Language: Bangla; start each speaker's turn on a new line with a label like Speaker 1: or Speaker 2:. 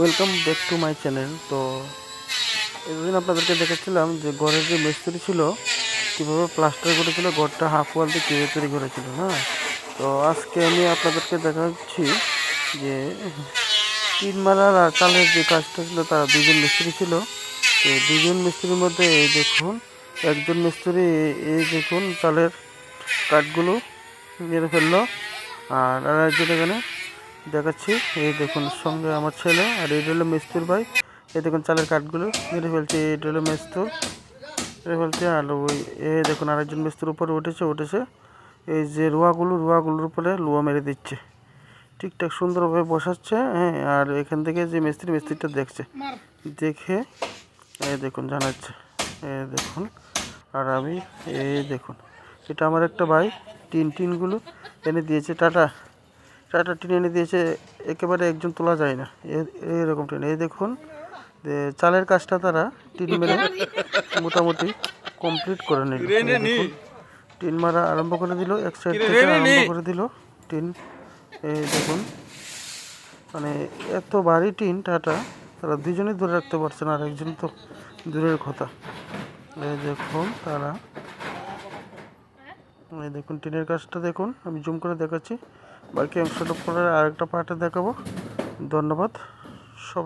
Speaker 1: Welcome back to my channel তো এতদিন আপনাদেরকে দেখাচ্ছিলাম যে ঘরের যে মিস্ত্রি ছিল, কীভাবে প্লাস্টার করেছিল, ঘরটা হাফ ওয়াল দিয়ে কীভাবে তৈরি করেছিল হ্যাঁ? তো আজকে আমি আপনাদেরকে দেখাচ্ছি যে তিন মালার আর চালের যে কাজটা ছিল, তারা দুজন মিস্ত্রি ছিল। তো দুজন মিস্ত্রির মধ্যে এই দেখুন, একজন মিস্ত্রি এই- দেখুন চালের কাঠগুলো মেরে ফেলল, আর আরেকজন এখানে দেখাচ্ছি। এই দেখুন, সঙ্গে আমার ছেলে আর এই হলো মিস্তুর ভাই। এই দেখুন, চালের কাঠগুলো। মেরে ফেলছে এই হলো মিস্তুর। মেরে ফেলছে, আর ওই এই দেখুন, আরেকজন মিস্তুর উপরে উঠেছে উঠেছে। এই যে রুয়াগুলো, রুয়াগুলোর উপরে লুয়া মেরে দিচ্ছে। ঠিকঠাক সুন্দরভাবে বসাচ্ছে হ্যাঁ আর এখান থেকে যে মিস্ত্রি, মিস্ত্রিটা দেখছে। দেখে, এই দেখুন, জানাচ্ছে। এই দেখুন, আর আমি এই দেখুন, এটা আমার একটা ভাই টিন টিনগুলো এনে দিয়েছে, টাটা। টাটা টেনে এনে দিয়েছে একেবারে একজন তোলা যায় না। এরকম টিন। এই দেখুন চালের কাজটা তারা টিন মেরে মোটামুটি কমপ্লিট করে নিল। টিন মারা আরম্ভ করে দিল এক সাইড থেকে আরম্ভ করে দিল টিন। এই দেখুন মানে এত ভারী টিন টাটা। তারা দুজনেই ধরে রাখতে পারছে না আর একজন তো দূরের কথা। এই দেখুন তারা এই দেখুন টিনের কাজটা দেখুন আমি জুম করে দেখাচ্ছি। বাকি অংশটা পরে আরেকটা পার্টে দেখাবো। ধন্যবাদ। সবাই